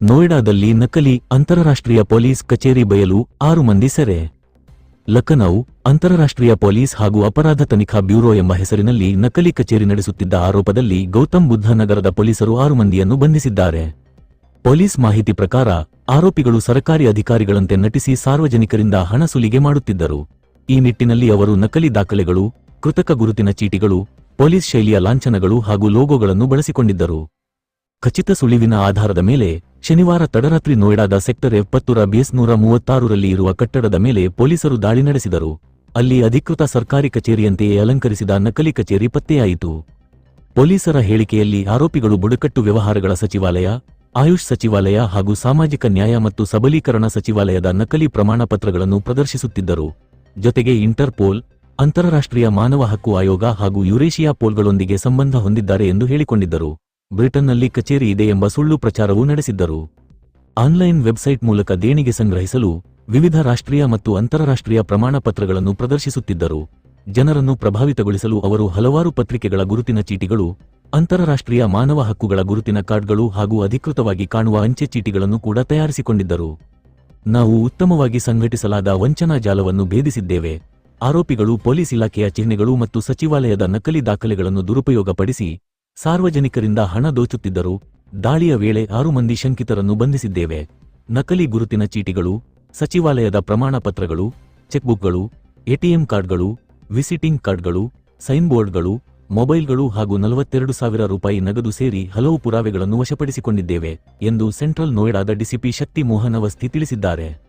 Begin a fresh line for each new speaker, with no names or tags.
ನೋಯ್ಡಾದಲ್ಲಿ ನಕಲಿ ಅಂತಾರಾಷ್ಟ್ರೀಯ ಪೊಲೀಸ್ ಕಚೇರಿ ಬಯಲು ಆರು ಮಂದಿ ಸೆರೆ. ಲಖನೌ ಅಂತಾರಾಷ್ಟ್ರೀಯ ಪೊಲೀಸ್ ಹಾಗೂ ಅಪರಾಧ ತನಿಖಾ ಬ್ಯೂರೋ ಎಂಬ ಹೆಸರಿನಲ್ಲಿ ನಕಲಿ ಕಚೇರಿ ನಡೆಸುತ್ತಿದ್ದ ಆರೋಪದಲ್ಲಿ ಗೌತಮ್ ಬುದ್ಧ ನಗರದ ಪೊಲೀಸರು ಆರು ಮಂದಿಯನ್ನು ಬಂಧಿಸಿದ್ದಾರೆ. ಪೊಲೀಸ್ ಮಾಹಿತಿ ಪ್ರಕಾರ ಆರೋಪಿಗಳು ಸರ್ಕಾರಿ ಅಧಿಕಾರಿಗಳಂತೆ ನಟಿಸಿ ಸಾರ್ವಜನಿಕರಿಂದ ಹಣ ಸುಲಿಗೆ ಮಾಡುತ್ತಿದ್ದರು. ಈ ನಿಟ್ಟಿನಲ್ಲಿ ಅವರು ನಕಲಿ ದಾಖಲೆಗಳು, ಕೃತಕ ಗುರುತಿನ ಚೀಟಿಗಳು, ಪೊಲೀಸ್ ಶೈಲಿಯ ಲಾಂಛನಗಳು ಹಾಗೂ ಲೋಗೋಗಳನ್ನು ಬಳಸಿಕೊಂಡಿದ್ದರು. ಖಚಿತ ಸುಳಿವಿನ ಆಧಾರದ ಮೇಲೆ ಶನಿವಾರ ತಡರಾತ್ರಿ ನೋಯ್ಡಾದ ಸೆಕ್ಟರ್ ಎಪ್ಪತ್ತರ ಬಿಎಸ್ ನೂರ ಮೂವತ್ತಾರರಲ್ಲಿ ಇರುವ ಕಟ್ಟಡದ ಮೇಲೆ ಪೊಲೀಸರು ದಾಳಿ ನಡೆಸಿದರು. ಅಲ್ಲಿ ಅಧಿಕೃತ ಸರ್ಕಾರಿ ಕಚೇರಿಯಂತೆಯೇ ಅಲಂಕರಿಸಿದ ನಕಲಿ ಕಚೇರಿ ಪತ್ತೆಯಾಯಿತು. ಪೊಲೀಸರ ಹೇಳಿಕೆಯಲ್ಲಿ ಆರೋಪಿಗಳು ಬುಡಕಟ್ಟು ವ್ಯವಹಾರಗಳ ಸಚಿವಾಲಯ, ಆಯುಷ್ ಸಚಿವಾಲಯ ಹಾಗೂ ಸಾಮಾಜಿಕ ನ್ಯಾಯ ಮತ್ತು ಸಬಲೀಕರಣ ಸಚಿವಾಲಯದ ನಕಲಿ ಪ್ರಮಾಣ ಪತ್ರಗಳನ್ನು ಪ್ರದರ್ಶಿಸುತ್ತಿದ್ದರು. ಜೊತೆಗೆ ಇಂಟರ್ಪೋಲ್, ಅಂತಾರಾಷ್ಟ್ರೀಯ ಮಾನವ ಹಕ್ಕು ಆಯೋಗ ಹಾಗೂ ಯುರೇಷಿಯಾ ಪೋಲ್ಗಳೊಂದಿಗೆ ಸಂಬಂಧ ಹೊಂದಿದ್ದಾರೆ ಎಂದು ಹೇಳಿಕೊಂಡಿದ್ದರು. ಬ್ರಿಟನ್ನಲ್ಲಿ ಕಚೇರಿ ಇದೆ ಎಂಬ ಸುಳ್ಳು ಪ್ರಚಾರವೂ ನಡೆಸಿದ್ದರು. ಆನ್ಲೈನ್ ವೆಬ್ಸೈಟ್ ಮೂಲಕ ದೇಣಿಗೆ ಸಂಗ್ರಹಿಸಲು ವಿವಿಧ ರಾಷ್ಟ್ರೀಯ ಮತ್ತು ಅಂತಾರಾಷ್ಟ್ರೀಯ ಪ್ರಮಾಣ ಪತ್ರಗಳನ್ನು ಪ್ರದರ್ಶಿಸುತ್ತಿದ್ದರು. ಜನರನ್ನು ಪ್ರಭಾವಿತಗೊಳಿಸಲು ಅವರು ಹಲವಾರು ಪತ್ರಿಕೆಗಳ ಗುರುತಿನ ಚೀಟಿಗಳು, ಅಂತಾರಾಷ್ಟ್ರೀಯ ಮಾನವ ಹಕ್ಕುಗಳ ಗುರುತಿನ ಕಾರ್ಡ್ಗಳು ಹಾಗೂ ಅಧಿಕೃತವಾಗಿ ಕಾಣುವ ಅಂಚೆ ಚೀಟಿಗಳನ್ನು ಕೂಡ ತಯಾರಿಸಿಕೊಂಡಿದ್ದರು. ನಾವು ಉತ್ತಮವಾಗಿ ಸಂಘಟಿಸಲಾದ ವಂಚನಾ ಜಾಲವನ್ನು ಭೇದಿಸಿದ್ದೇವೆ. ಆರೋಪಿಗಳು ಪೊಲೀಸ್ ಇಲಾಖೆಯ ಚಿಹ್ನೆಗಳು ಮತ್ತು ಸಚಿವಾಲಯದ ನಕಲಿ ದಾಖಲೆಗಳನ್ನು ದುರುಪಯೋಗಪಡಿಸಿ ಸಾರ್ವಜನಿಕರಿಂದ ಹಣ ದೋಚುತ್ತಿದ್ದರು ದಾಳಿಯ ವೇಳೆ ಆರು ಮಂದಿ ಶಂಕಿತರನ್ನು ಬಂಧಿಸಿದ್ದೇವೆ. ನಕಲಿ ಗುರುತಿನ ಚೀಟಿಗಳು, ಸಚಿವಾಲಯದ ಪ್ರಮಾಣ ಪತ್ರಗಳು, ಚೆಕ್ಬುಕ್ಗಳು ಎಟಿಎಂ ಕಾರ್ಡ್ಗಳು, ವಿಸಿಟಿಂಗ್ ಕಾರ್ಡ್ಗಳು ಸೈನ್ ಬೋರ್ಡ್ಗಳು ಮೊಬೈಲ್ಗಳು ಹಾಗೂ ನಲವತ್ತೆರಡು ಸಾವಿರ ರೂಪಾಯಿ ನಗದು ಸೇರಿ ಹಲವು ಪುರಾವೆಗಳನ್ನು ವಶಪಡಿಸಿಕೊಂಡಿದ್ದೇವೆ ಎಂದು ಸೆಂಟ್ರಲ್ ನೋಯ್ಡಾದ ಡಿಸಿಪಿ ಶಕ್ತಿ ಮೋಹನ್ ಅವಸ್ಥಿ ತಿಳಿಸಿದ್ದಾರೆ.